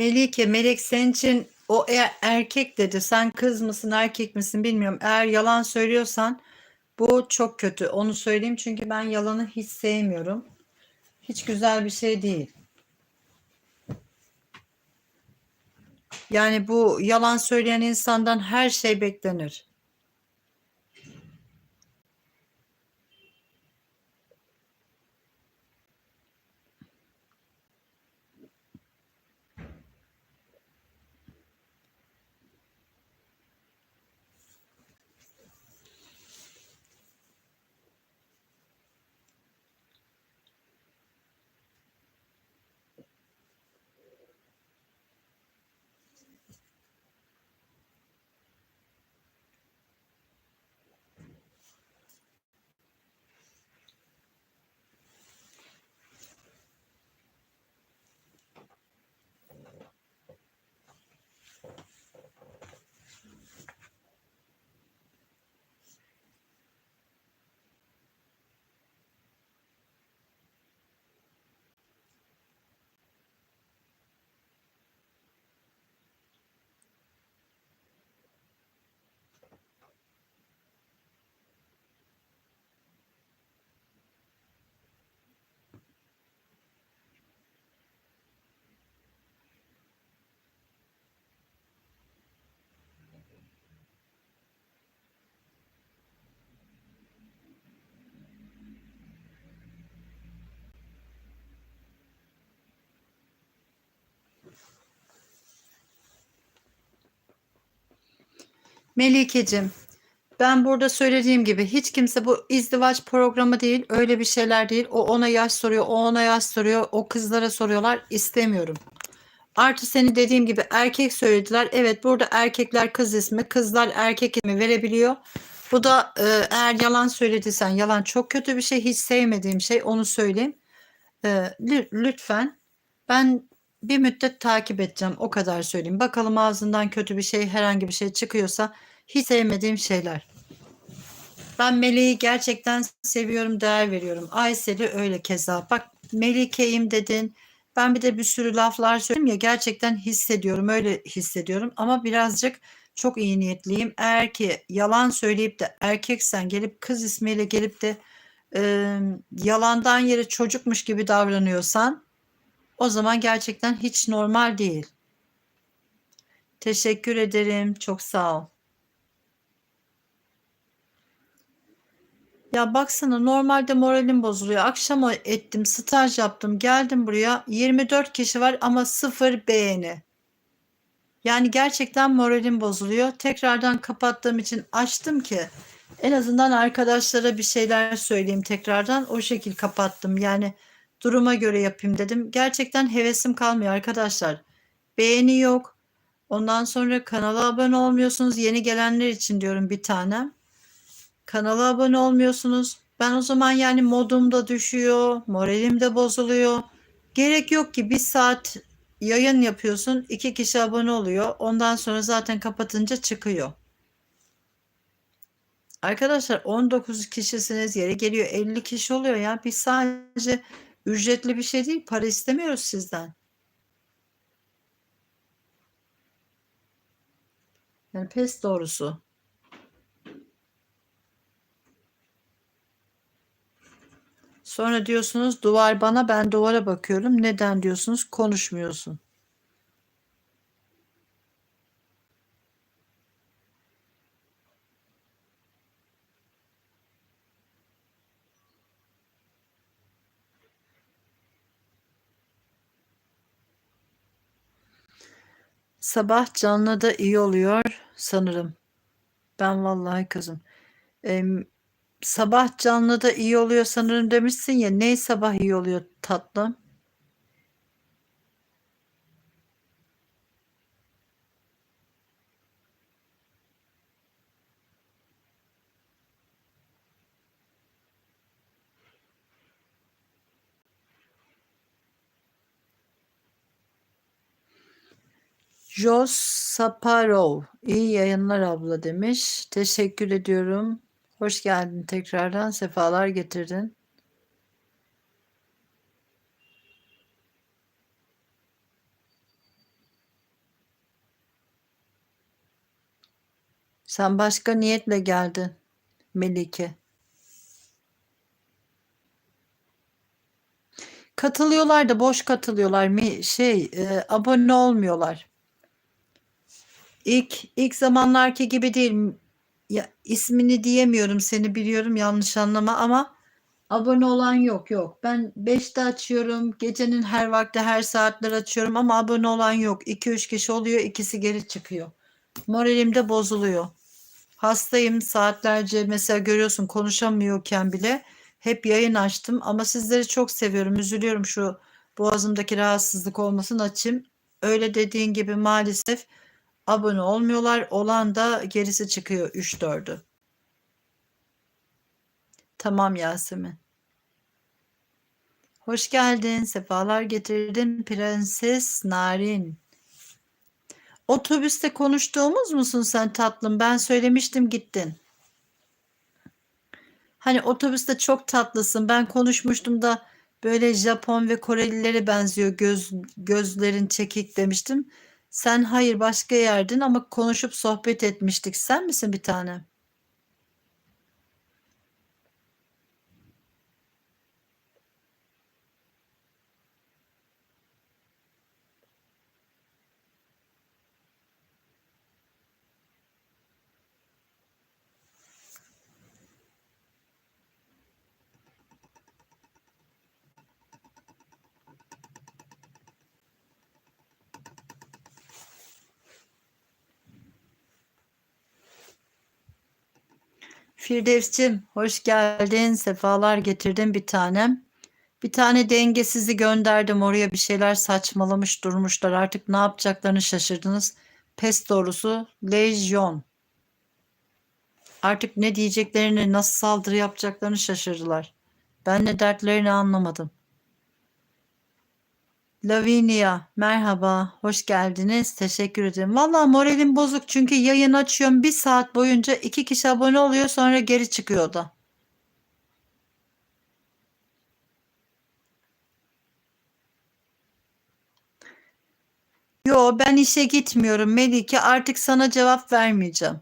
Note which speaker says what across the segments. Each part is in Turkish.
Speaker 1: Melike, Melek senin için o eğer erkek dedi. Sen kız mısın, erkek misin bilmiyorum. Eğer yalan söylüyorsan bu çok kötü. Onu söyleyeyim çünkü ben yalanı hiç sevmiyorum. Hiç güzel bir şey değil. Yani bu yalan söyleyen insandan her şey beklenir. Melikeciğim, ben burada söylediğim gibi hiç kimse bu izdivaç programı değil, öyle bir şeyler değil. O ona yaş soruyor, o ona yaş soruyor, o kızlara soruyorlar. İstemiyorum. Artı seni dediğim gibi erkek söylediler. Evet burada erkekler kız ismi, kızlar erkek ismi verebiliyor. Bu da e, eğer yalan söylediysen yalan çok kötü bir şey. Hiç sevmediğim şey onu söyleyeyim. E, lü- lütfen ben bir müddet takip edeceğim. O kadar söyleyeyim. Bakalım ağzından kötü bir şey, herhangi bir şey çıkıyorsa hiç sevmediğim şeyler. Ben Meleği gerçekten seviyorum, değer veriyorum. Aysel'i öyle keza. Bak Melike'yim dedin. Ben bir de bir sürü laflar söyledim ya gerçekten hissediyorum, öyle hissediyorum. Ama birazcık çok iyi niyetliyim. Eğer ki yalan söyleyip de erkeksen gelip kız ismiyle gelip de e, yalandan yere çocukmuş gibi davranıyorsan o zaman gerçekten hiç normal değil. Teşekkür ederim. Çok sağ ol. Ya baksana normalde moralim bozuluyor. Akşam ettim, staj yaptım, geldim buraya. 24 kişi var ama sıfır beğeni. Yani gerçekten moralim bozuluyor. Tekrardan kapattığım için açtım ki en azından arkadaşlara bir şeyler söyleyeyim tekrardan. O şekil kapattım. Yani duruma göre yapayım dedim. Gerçekten hevesim kalmıyor arkadaşlar. Beğeni yok. Ondan sonra kanala abone olmuyorsunuz. Yeni gelenler için diyorum bir tanem. Kanala abone olmuyorsunuz. Ben o zaman yani modum da düşüyor, moralim de bozuluyor. Gerek yok ki bir saat yayın yapıyorsun, iki kişi abone oluyor. Ondan sonra zaten kapatınca çıkıyor. Arkadaşlar 19 kişisiniz, yeri geliyor 50 kişi oluyor ya. Biz sadece ücretli bir şey değil, para istemiyoruz sizden. Yani pes doğrusu. Sonra diyorsunuz duvar bana ben duvara bakıyorum. Neden diyorsunuz konuşmuyorsun. Sabah canlı da iyi oluyor sanırım. Ben vallahi kızım. Em, sabah canlı da iyi oluyor sanırım demişsin ya. Ne sabah iyi oluyor tatlım? Jos Saparov. İyi yayınlar abla demiş. Teşekkür ediyorum. Hoş geldin tekrardan. Sefalar getirdin. Sen başka niyetle geldin Melike. Katılıyorlar da boş katılıyorlar. Şey, e, abone olmuyorlar. İlk ilk zamanlarki gibi değil. Ya ismini diyemiyorum. Seni biliyorum yanlış anlama ama abone olan yok yok. Ben 5'te açıyorum. Gecenin her vakti her saatler açıyorum ama abone olan yok. 2-3 kişi oluyor, ikisi geri çıkıyor. Moralim de bozuluyor. Hastayım saatlerce mesela görüyorsun konuşamıyorken bile hep yayın açtım ama sizleri çok seviyorum. Üzülüyorum şu boğazımdaki rahatsızlık olmasın açayım. Öyle dediğin gibi maalesef abone olmuyorlar. Olan da gerisi çıkıyor 3-4'ü. Tamam Yasemin. Hoş geldin. Sefalar getirdin Prenses Narin. Otobüste konuştuğumuz musun sen tatlım? Ben söylemiştim gittin. Hani otobüste çok tatlısın. Ben konuşmuştum da böyle Japon ve Korelilere benziyor göz gözlerin çekik demiştim. Sen hayır başka yerdin ama konuşup sohbet etmiştik. Sen misin bir tane? Firdevs'cim hoş geldin. Sefalar getirdin bir tanem. Bir tane dengesizi gönderdim oraya bir şeyler saçmalamış durmuşlar. Artık ne yapacaklarını şaşırdınız. Pes doğrusu lejyon. Artık ne diyeceklerini, nasıl saldırı yapacaklarını şaşırdılar. Ben de dertlerini anlamadım. Lavinia, merhaba, hoş geldiniz. Teşekkür ederim. Valla moralim bozuk çünkü yayın açıyorum. Bir saat boyunca iki kişi abone oluyor sonra geri çıkıyor da. Yo ben işe gitmiyorum Melike artık sana cevap vermeyeceğim.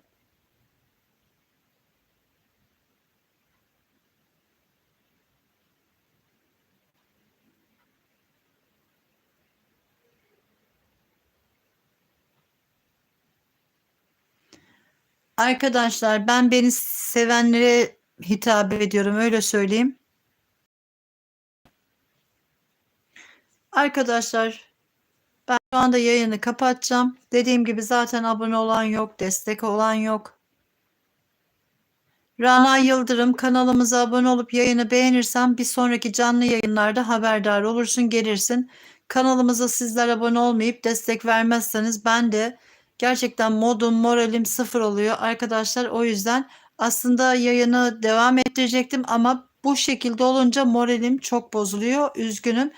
Speaker 1: Arkadaşlar ben beni sevenlere hitap ediyorum öyle söyleyeyim. Arkadaşlar ben şu anda yayını kapatacağım. Dediğim gibi zaten abone olan yok, destek olan yok. Rana Yıldırım kanalımıza abone olup yayını beğenirsen bir sonraki canlı yayınlarda haberdar olursun gelirsin. Kanalımıza sizler abone olmayıp destek vermezseniz ben de gerçekten modum moralim sıfır oluyor arkadaşlar. O yüzden aslında yayını devam ettirecektim ama bu şekilde olunca moralim çok bozuluyor. Üzgünüm.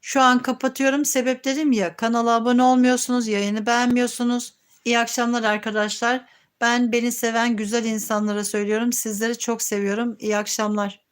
Speaker 1: Şu an kapatıyorum. Sebep dedim ya kanala abone olmuyorsunuz, yayını beğenmiyorsunuz. İyi akşamlar arkadaşlar. Ben beni seven güzel insanlara söylüyorum. Sizleri çok seviyorum. İyi akşamlar.